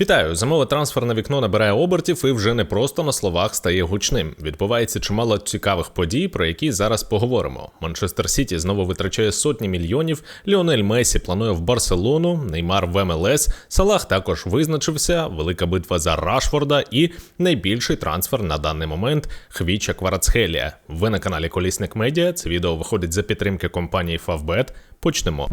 Вітаю! Зимове трансферне вікно набирає обертів і вже не просто на словах стає гучним. Відбувається чимало цікавих подій, про які зараз поговоримо. Манчестер Сіті знову витрачає сотні мільйонів. Ліонель Месі планує в Барселону, Неймар в МЛС. Салах також визначився. Велика битва за Рашфорда і найбільший трансфер на даний момент Хвіча Кварацхелія. Ви на каналі Колісник Медіа. Це відео виходить за підтримки компанії Favbet. Почнемо.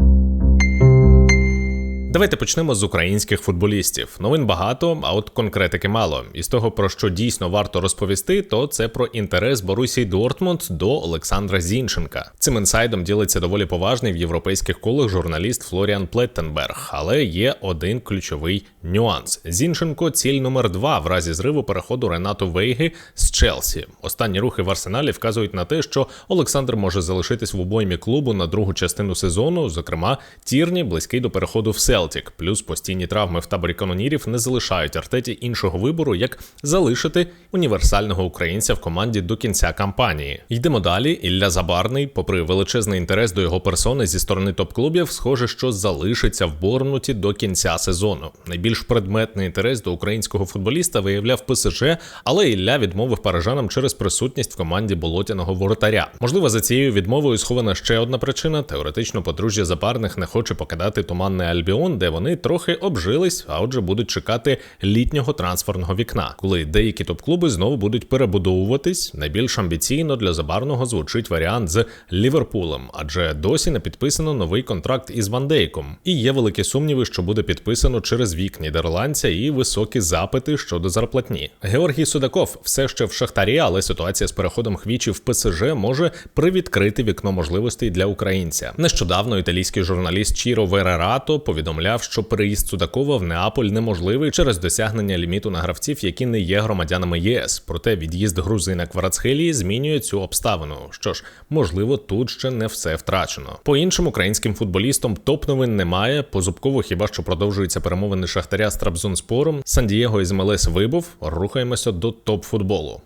Давайте почнемо з українських футболістів. Новин багато, а от конкретики мало. І з того, про що дійсно варто розповісти, то це про інтерес Борусії Дортмунд до Олександра Зінченка. Цим інсайдом ділиться доволі поважний в європейських колах журналіст Флоріан Плеттенберг. Але є один ключовий нюанс: Зінченко ціль номер два в разі зриву переходу Ренату Вейги з Челсі. Останні рухи в арсеналі вказують на те, що Олександр може залишитись в обоймі клубу на другу частину сезону. Зокрема, Тірні близький до переходу в Сел. Селтік, плюс постійні травми в таборі канонірів не залишають артеті іншого вибору, як залишити універсального українця в команді до кінця кампанії. Йдемо далі. Ілля Забарний, попри величезний інтерес до його персони зі сторони топ-клубів, схоже, що залишиться в Борнуті до кінця сезону. Найбільш предметний інтерес до українського футболіста виявляв ПСЖ, але Ілля відмовив парижанам через присутність в команді болотяного воротаря. Можливо, за цією відмовою схована ще одна причина: теоретично подружжя Забарних не хоче покидати туманний Альбіон де вони трохи обжились, а отже, будуть чекати літнього трансферного вікна, коли деякі топ-клуби знову будуть перебудовуватись. Найбільш амбіційно для забарного звучить варіант з Ліверпулем, адже досі не підписано новий контракт із Вандейком. І є великі сумніви, що буде підписано через вік нідерландця і високі запити щодо зарплатні. Георгій Судаков все ще в шахтарі, але ситуація з переходом хвічі в ПСЖ може привідкрити вікно можливостей для українця. Нещодавно італійський журналіст Чіро Верерато повідомляв повідомляв, що переїзд Судакова в Неаполь неможливий через досягнення ліміту на гравців, які не є громадянами єС. Проте від'їзд грузина Кварацхелії змінює цю обставину. Що ж, можливо, тут ще не все втрачено. По іншим українським футболістам топ новин немає. По Зубкову хіба що продовжуються перемовини шахтаря з Трабзонспором. Сан Дієго із МЛС вибув. Рухаємося до топ футболу.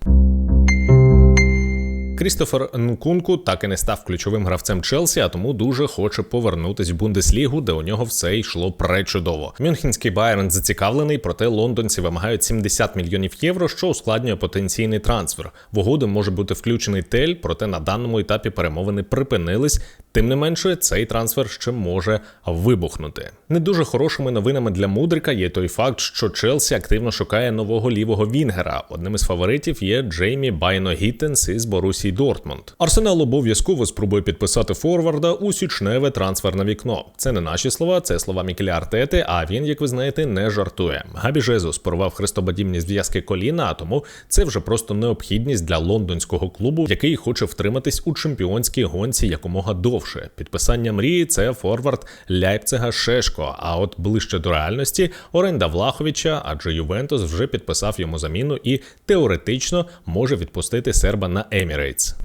Крістофер Нкунку так і не став ключовим гравцем Челсі, а тому дуже хоче повернутись в Бундеслігу, де у нього все йшло пречудово. Мюнхенський Байерн зацікавлений, проте лондонці вимагають 70 мільйонів євро, що ускладнює потенційний трансфер. В угоду може бути включений тель, проте на даному етапі перемовини припинились. Тим не менше, цей трансфер ще може вибухнути. Не дуже хорошими новинами для Мудрика є той факт, що Челсі активно шукає нового лівого Вінгера. Одним із фаворитів є Джеймі Байно Гіттенс із Борусій Дортмунд. Арсенал обов'язково спробує підписати Форварда у січневе трансферне вікно. Це не наші слова, це слова Мікеля Артети. А він, як ви знаєте, не жартує. Габі Жезус порвав хрестоподібні зв'язки коліна, а тому це вже просто необхідність для лондонського клубу, який хоче втриматись у чемпіонській гонці якомога довше. Підписання мрії це форвард Ляйпцега Шешко. А от ближче до реальності оренда Влаховича, адже Ювентус вже підписав йому заміну і теоретично може відпустити серба на Емірейтс.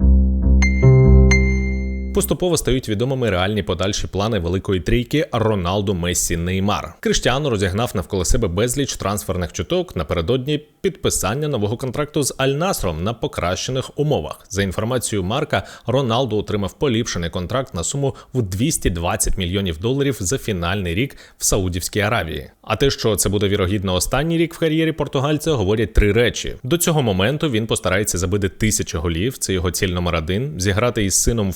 Поступово стають відомими реальні подальші плани великої трійки Роналду Мессі Неймар. Криштіану розігнав навколо себе безліч трансферних чуток напередодні підписання нового контракту з Аль-Насром на покращених умовах. За інформацією Марка, Роналду отримав поліпшений контракт на суму в 220 мільйонів доларів за фінальний рік в Саудівській Аравії. А те, що це буде вірогідно останній рік в кар'єрі португальця, говорять три речі. До цього моменту він постарається забити тисячу голів. Це його ціль номер один. Зіграти із сином у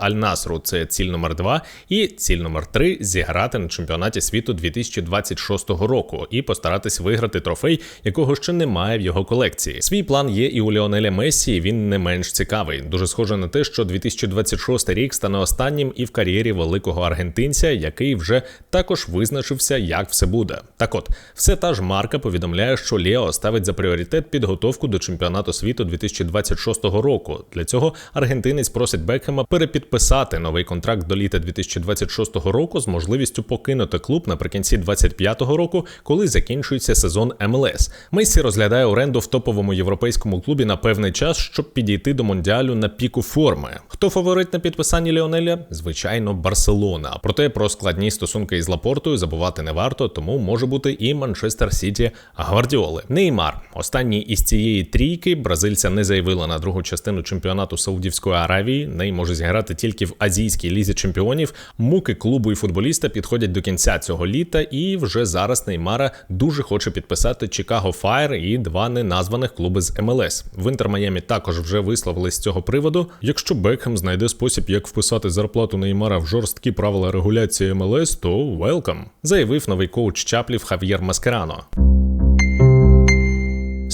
Аль-Насру це ціль номер 2 і ціль номер 3 зіграти на чемпіонаті світу 2026 року і постаратись виграти трофей, якого ще немає в його колекції. Свій план є і у Леонеля Мессі. Він не менш цікавий. Дуже схоже на те, що 2026 рік стане останнім і в кар'єрі великого аргентинця, який вже також визначився, як все буде. Так от, все та ж марка повідомляє, що Лео ставить за пріоритет підготовку до чемпіонату світу 2026 року. Для цього аргентинець просить Бекхема перепід підписати новий контракт до літа 2026 року з можливістю покинути клуб наприкінці 2025 року, коли закінчується сезон МЛС. Месі розглядає оренду в топовому європейському клубі на певний час, щоб підійти до мондіалю на піку форми. Хто фаворит на підписанні Ліонеля? Звичайно, Барселона. Проте про складні стосунки із Лапортою забувати не варто, тому може бути і Манчестер Сіті Гвардіоли. Неймар, останній із цієї трійки, бразильця не заявила на другу частину чемпіонату Саудівської Аравії. Ней може зіграти тільки в азійській лізі чемпіонів. Муки клубу і футболіста підходять до кінця цього літа, і вже зараз Неймара дуже хоче підписати Чикаго Файр і два неназваних клуби з МЛС. В Інтер Майамі також вже висловились з цього приводу. Якщо Бекхем знайде спосіб, як вписати зарплату Неймара в жорсткі правила регуляції МЛС, то welcome, заявив новий коуч Чаплів Хав'єр Маскерано.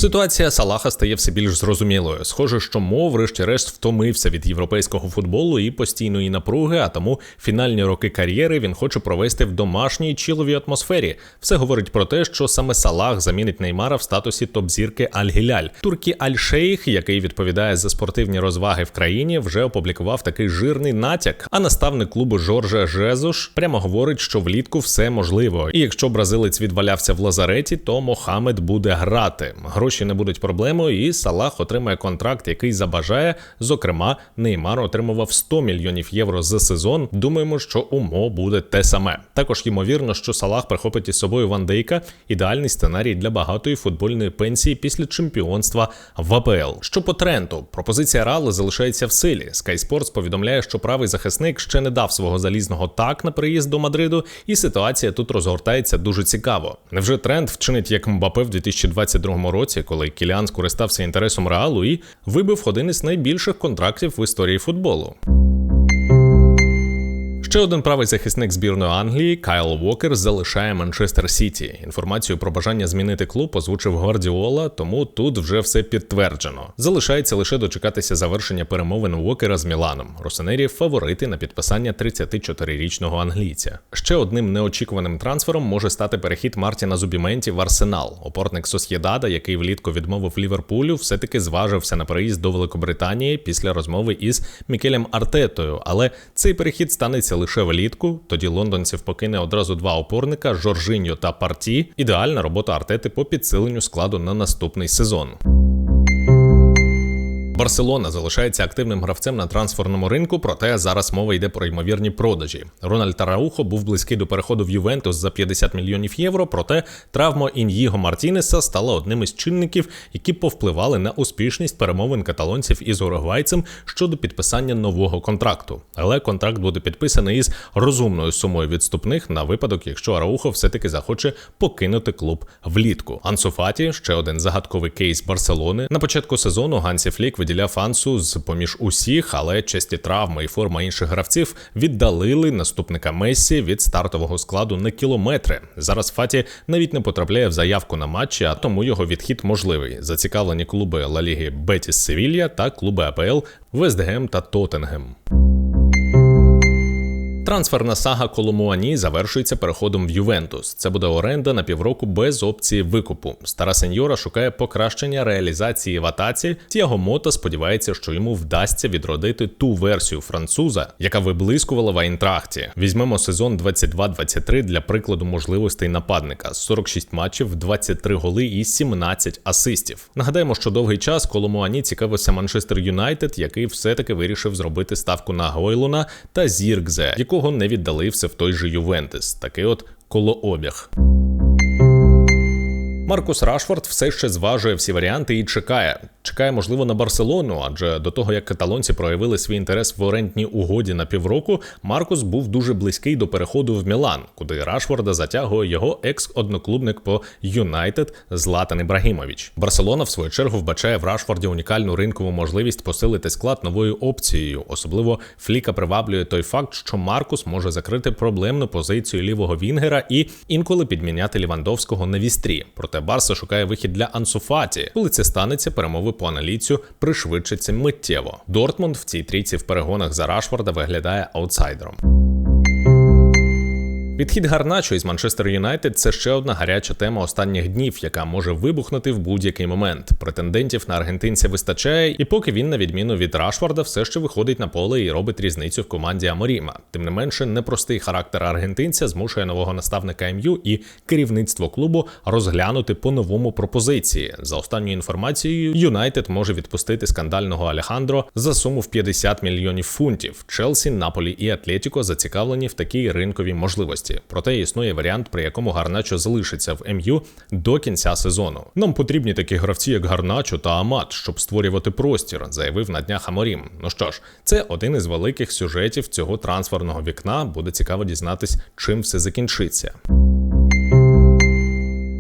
Ситуація Салаха стає все більш зрозумілою. Схоже, що Мо, врешті-решт, втомився від європейського футболу і постійної напруги, а тому фінальні роки кар'єри він хоче провести в домашній чіловій атмосфері. Все говорить про те, що саме Салах замінить Неймара в статусі топ-зірки Аль-Гіляль. Туркі Аль-Шейх, який відповідає за спортивні розваги в країні, вже опублікував такий жирний натяк. А наставник клубу Жорже Жезуш прямо говорить, що влітку все можливо. І якщо бразилець відвалявся в лазареті, то Мохамед буде грати. Гроші не будуть проблемою, і Салах отримає контракт, який забажає. Зокрема, Неймар отримував 100 мільйонів євро за сезон. Думаємо, що у Мо буде те саме. Також ймовірно, що Салах прихопить із собою Ван Дейка – ідеальний сценарій для багатої футбольної пенсії після чемпіонства в АПЛ. Що по тренду, пропозиція Рали залишається в силі. Sky Sports повідомляє, що правий захисник ще не дав свого залізного так на приїзд до Мадриду, і ситуація тут розгортається дуже цікаво. Невже тренд вчинить як Мбапе в 2022 році? Коли Кіліан скористався інтересом реалу і вибив один із найбільших контрактів в історії футболу. Ще один правий захисник збірної Англії Кайл Уокер залишає Манчестер Сіті. Інформацію про бажання змінити клуб озвучив Гвардіола, тому тут вже все підтверджено. Залишається лише дочекатися завершення перемовин Уокера з Міланом. Росенері фаворити на підписання 34-річного англійця. Ще одним неочікуваним трансфером може стати перехід Мартіна Зубіменті в Арсенал. Опорник Сосєдада, який влітку відмовив Ліверпулю, все-таки зважився на переїзд до Великобританії після розмови із Мікелем Артетою. Але цей перехід станеться лише влітку. Тоді лондонців покине одразу два опорника Жоржиньо та Парті. Ідеальна робота Артети по підсиленню складу на наступний сезон. Барселона залишається активним гравцем на трансферному ринку, проте зараз мова йде про ймовірні продажі. Рональд Тараухо був близький до переходу в Ювентус за 50 мільйонів євро. Проте травма Ін'їго Мартінеса стала одним із чинників, які повпливали на успішність перемовин каталонців із уругвайцем щодо підписання нового контракту. Але контракт буде підписаний із розумною сумою відступних на випадок, якщо Араухо все-таки захоче покинути клуб влітку. Ансуфаті ще один загадковий кейс Барселони. На початку сезону Гансі Флік виділяв Фансу з поміж усіх, але часті травми і форма інших гравців віддалили наступника Месі від стартового складу на кілометри. Зараз Фаті навіть не потрапляє в заявку на матчі, а тому його відхід можливий. Зацікавлені клуби Ла Ліги Бетіс Севілья та клуби АПЛ Вестгем та Тоттенгем. Трансферна сага Коломуані завершується переходом в Ювентус. Це буде оренда на півроку без опції викупу. Стара сеньора шукає покращення реалізації в атаці. Тіаго Мота сподівається, що йому вдасться відродити ту версію француза, яка виблискувала в Айнтрахті. Візьмемо сезон 22-23 для прикладу можливостей нападника: 46 матчів, 23 голи і 17 асистів. Нагадаємо, що довгий час Коломуані цікавився Манчестер Юнайтед, який все-таки вирішив зробити ставку на Гойлуна та Зіркзе, якого не віддали все в той же Ювентес. Такий от колообіг. Маркус Рашфорд все ще зважує всі варіанти і чекає. Чекає, можливо, на Барселону, адже до того як каталонці проявили свій інтерес в орендній угоді на півроку, Маркус був дуже близький до переходу в Мілан, куди Рашфорда затягує його екс-одноклубник по Юнайтед Златан Ібрагімович. Барселона, в свою чергу, вбачає в Рашфорді унікальну ринкову можливість посилити склад новою опцією. Особливо Фліка приваблює той факт, що Маркус може закрити проблемну позицію лівого Вінгера і інколи підміняти Лівандовського на вістрі. Проте Барса шукає вихід для Ансуфаті. Коли це станеться, перемови по аналіцію пришвидшиться миттєво. Дортмунд в цій трійці в перегонах за Рашфорда виглядає аутсайдером. Відхід Гарначо із Манчестер Юнайтед це ще одна гаряча тема останніх днів, яка може вибухнути в будь-який момент. Претендентів на аргентинця вистачає, і поки він, на відміну від Рашфорда, все ще виходить на поле і робить різницю в команді Аморіма. Тим не менше, непростий характер аргентинця змушує нового наставника МЮ і керівництво клубу розглянути по новому пропозиції. За останньою інформацією, Юнайтед може відпустити скандального Алехандро за суму в 50 мільйонів фунтів. Челсі, Наполі і Атлетіко зацікавлені в такій ринковій можливості. Можливості. Проте існує варіант, при якому Гарначо залишиться в МЮ до кінця сезону. Нам потрібні такі гравці, як Гарначо та Амат, щоб створювати простір, заявив на днях Аморім. Ну що ж, це один із великих сюжетів цього трансферного вікна. Буде цікаво дізнатись, чим все закінчиться.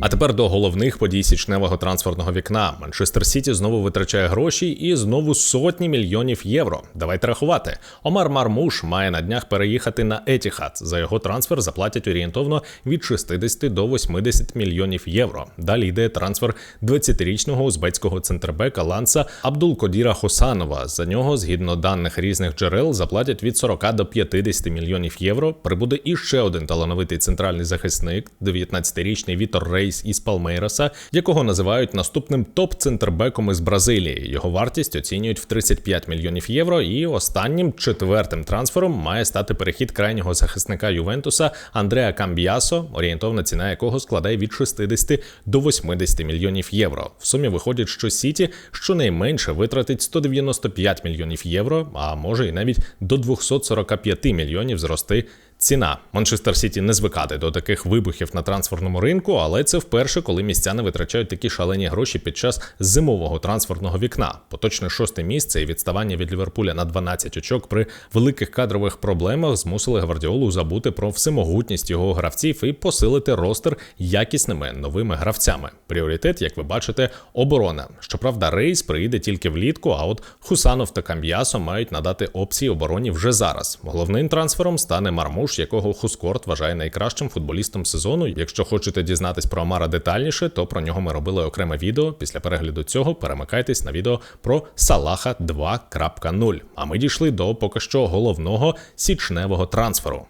А тепер до головних подій січневого трансферного вікна. Манчестер Сіті знову витрачає гроші і знову сотні мільйонів євро. Давайте рахувати. Омар Мармуш має на днях переїхати на Етіхат. За його трансфер заплатять орієнтовно від 60 до 80 мільйонів євро. Далі йде трансфер 20-річного узбецького центрбека Ланса Абдулкодіра Хосанова. За нього, згідно даних різних джерел, заплатять від 40 до 50 мільйонів євро. Прибуде іще один талановитий центральний захисник, 19-річний Вітор Рейс із Палмейроса, якого називають наступним топ-центрбеком із Бразилії. Його вартість оцінюють в 35 мільйонів євро. І останнім четвертим трансфером має стати перехід крайнього захисника Ювентуса Андреа Камбіасо, орієнтовна ціна якого складає від 60 до 80 мільйонів євро. В сумі виходить, що Сіті щонайменше витратить 195 мільйонів євро, а може і навіть до 245 мільйонів зрости Ціна Манчестер Сіті не звикати до таких вибухів на трансферному ринку, але це вперше, коли містяни витрачають такі шалені гроші під час зимового трансферного вікна. Поточне шосте місце і відставання від Ліверпуля на 12 очок при великих кадрових проблемах змусили Гвардіолу забути про всемогутність його гравців і посилити ростер якісними новими гравцями. Пріоритет, як ви бачите, оборона. Щоправда, рейс приїде тільки влітку. А от Хусанов та Камб'ясо мають надати опції обороні вже зараз. Головним трансфером стане Мармуш. Буш, якого Хускорт вважає найкращим футболістом сезону. Якщо хочете дізнатись про Амара детальніше, то про нього ми робили окреме відео. Після перегляду цього перемикайтесь на відео про Салаха 2.0. А ми дійшли до поки що головного січневого трансферу.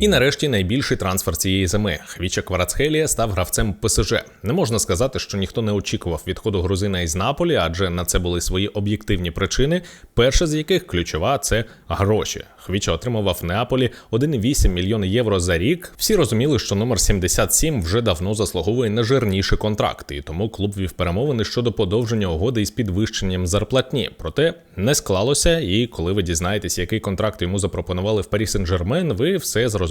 І нарешті найбільший трансфер цієї зими. Хвіча Кварацхелія став гравцем ПСЖ. Не можна сказати, що ніхто не очікував відходу грузина із Наполі, адже на це були свої об'єктивні причини. Перша з яких ключова це гроші. Хвіча отримував в Неаполі 1,8 мільйони євро за рік. Всі розуміли, що номер 77 вже давно заслуговує на жирніші контракти, і тому клуб вів перемовини щодо подовження угоди із підвищенням зарплатні. Проте не склалося. І коли ви дізнаєтесь, який контракт йому запропонували в Парі Сен-Жермен, ви все зрозумієте.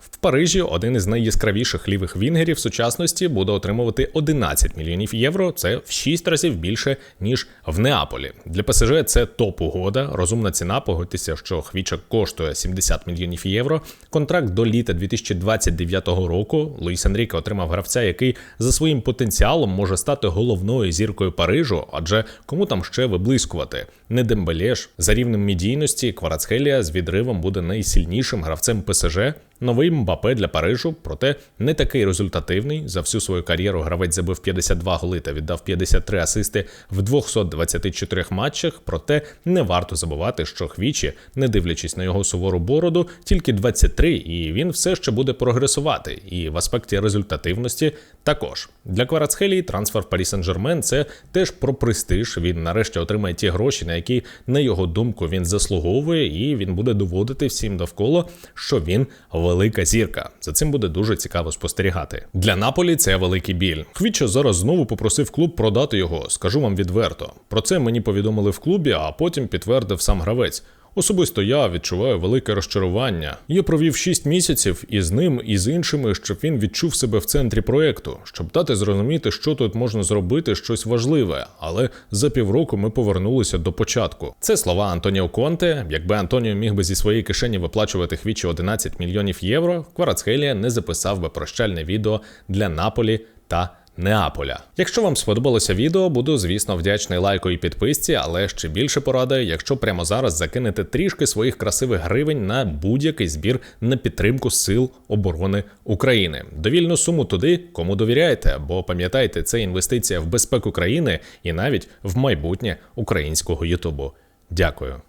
В Парижі один із найяскравіших лівих вінгерів сучасності буде отримувати 11 мільйонів євро. Це в 6 разів більше ніж в Неаполі. Для ПСЖ це топ угода. Розумна ціна. Погодьтеся, що Хвіча коштує 70 мільйонів євро. Контракт до літа 2029 року. Луїс Енріке отримав гравця, який за своїм потенціалом може стати головною зіркою Парижу, адже кому там ще виблискувати. Не Дембелєш за рівнем медійності Кварацхелія з відривом буде найсильнішим гравцем ПСЖ. Okay Новий Мбапе для Парижу, проте не такий результативний. За всю свою кар'єру гравець забив 52 голи та віддав 53 асисти в 224 матчах. Проте не варто забувати, що Хвічі, не дивлячись на його сувору бороду, тільки 23, і він все ще буде прогресувати. І в аспекті результативності також для Кварацхелії трансфер в Парі Сен-Жермен це теж про престиж. Він нарешті отримає ті гроші, на які, на його думку, він заслуговує, і він буде доводити всім довкола, що він велика зірка. За цим буде дуже цікаво спостерігати. Для Наполі це великий біль. Хвіча зараз знову попросив клуб продати його. Скажу вам відверто. Про це мені повідомили в клубі, а потім підтвердив сам гравець. Особисто я відчуваю велике розчарування. Я провів 6 місяців із ним і з іншими, щоб він відчув себе в центрі проєкту, щоб дати зрозуміти, що тут можна зробити щось важливе. Але за півроку ми повернулися до початку. Це слова Антоніо Конте. Якби Антоніо міг би зі своєї кишені виплачувати хвічі 11 мільйонів євро, Кварацхелія не записав би прощальне відео для Наполі та. Неаполя. Якщо вам сподобалося відео, буду, звісно, вдячний лайку і підписці, але ще більше порадую, якщо прямо зараз закинете трішки своїх красивих гривень на будь-який збір на підтримку Сил оборони України. Довільну суму туди, кому довіряєте, бо пам'ятайте, це інвестиція в безпеку країни і навіть в майбутнє українського Ютубу. Дякую.